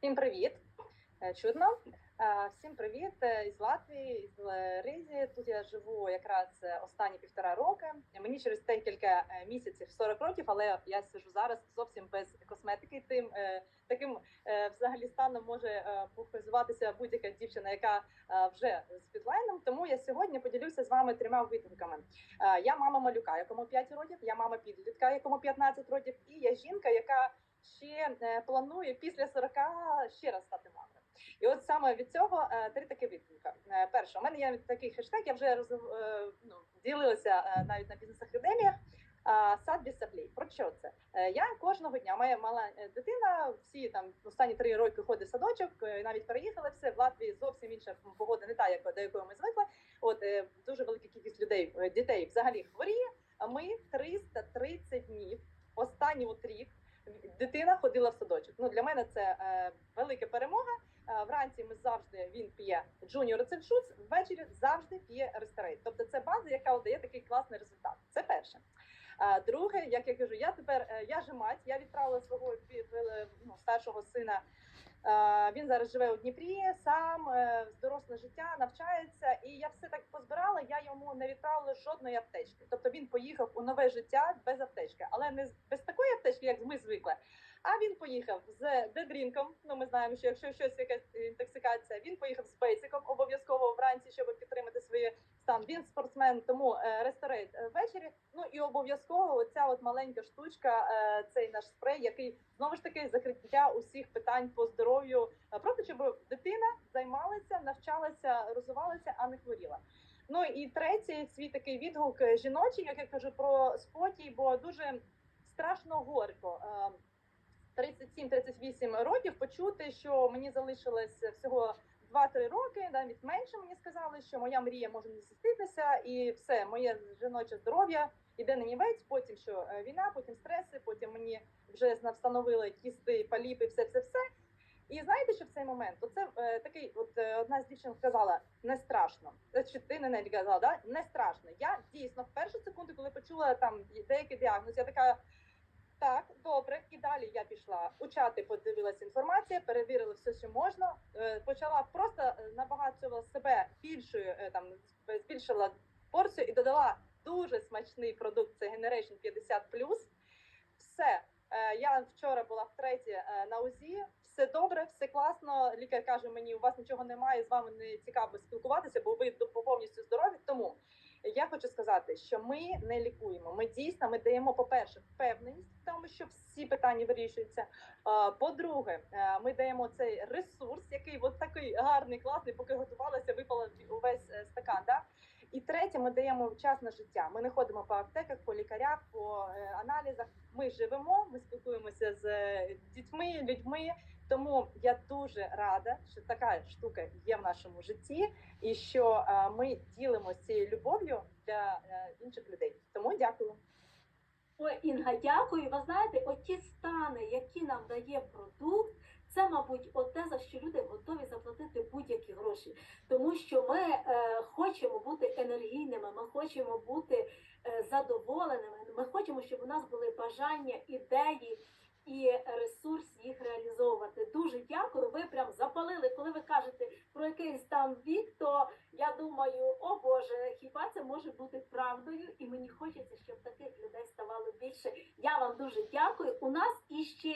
Всім привіт! Е, Чудно. Е, Всім привіт е, із Латвії, із Ризі. Тут я живу якраз останні півтора роки. Мені через декілька місяців 40 років, але я сижу зараз зовсім без косметики. Тим таким взагалі станом може похизуватися будь-яка дівчина, яка вже з підлайном. Тому я сьогодні поділюся з вами трьома відгуками. Е, Я мама малюка, якому 5 років, я мама підлітка, якому 15 років, і я жінка, яка е, планує після 40 ще раз стати мамою. І от саме від цього е, три такі відгуки. Е, Перше, у мене є такий хештег, я вже роз, ну, ділилася навіть на бізнес-академіях. Сад без саплей. Про що це? Я кожного дня, моя мала дитина, всі там останні три роки ходить в садочок, навіть переїхали все. В Латвії зовсім інша погода, не та, до якої ми звикли. От дуже велика кількість людей, дітей взагалі хворіє. А ми 330 днів, останній от рік, дитина ходила в садочок. Ну для мене це е, велика перемога. Е, Вранці ми завжди він п'є Junior Шуц, ввечері завжди п'є Рестерейт. Тобто це база, яка дає такий класний результат. Це перше. А друге, як я кажу, я тепер е, я же мать, я відправила свого е, ну, старшого сина. Е, Він зараз живе у Дніпрі, сам е, доросле життя навчається, і я все так позбирала. Йому не відправила жодної аптечки. Тобто він поїхав у нове життя без аптечки, але не без такої аптечки, як ми звикли. А він поїхав з дедрінком. Ну ми знаємо, що якщо щось якась інтоксикація, він поїхав з бейсиком обов'язково вранці, щоб підтримати свій стан. Він спортсмен, тому е, ресторейт е, ввечері. Ну і обов'язково оця от маленька штучка, е, цей наш спрей, який знову ж таки закриття усіх питань по здоров'ю, просто щоб дитина займалася, навчалася, розвивалася, а не хворіла. Ну і третій свій такий відгук е, жіночий, як я кажу про спокій, бо дуже страшно горько. е, 37-38 років почути, що мені залишилось всього 2-3 роки, навіть менше мені сказали, що моя мрія може не здійснитися, і все, моє жіноче здоров'я іде на нівець, потім що е, війна, потім стреси, потім мені вже встановили кісти, поліпи, все, все, все. І знаєте, що в цей момент? Оце е, такий, от е, одна з дівчин сказала, не страшно. Е, Чи ти не казала, да? не страшно. Я дійсно в першу секунду, коли почула там деякий діагноз, я така. Так, добре, і далі я пішла у чати, подивилася інформація, перевірила все, що можна. е, Почала просто е, набагато себе більшою там збільшила порцію і додала дуже смачний продукт. Це Generation 50 Все. Я вчора була втретє на УЗІ. Все добре, все класно. Лікар каже мені, у вас нічого немає, з вами не цікаво спілкуватися, бо ви повністю здорові. Тому я хочу сказати, що ми не лікуємо. Ми дійсно ми даємо, по-перше, впевненість в тому, що всі питання вирішуються. По-друге, е, ми даємо цей ресурс, який от такий гарний, класний, поки готувалася, випала увесь е, стакан. Да? І третє, ми даємо час на життя. Ми не ходимо по аптеках, по лікарях, по е, аналізах. Ми живемо, ми спілкуємося з дітьми, людьми. Тому я дуже рада, що така штука є в нашому житті, і що е, ми ділимося цією любов'ю для е, інших людей. Тому дякую. Ой, Інга, дякую. Ви знаєте, оті стани, які нам дає продукт, це, мабуть, оте, за що люди готові заплатити будь-які гроші. Тому що ми е, хочемо бути енергійними, ми хочемо бути е, задоволеними. Ми хочемо, щоб у нас були бажання, ідеї і ресурс їх. Ви прям запалили. Коли ви кажете про якийсь там вік, то я думаю, о Боже, хіба це може бути правдою? І мені хочеться, щоб таких людей ставало більше. Я вам дуже дякую. У нас іще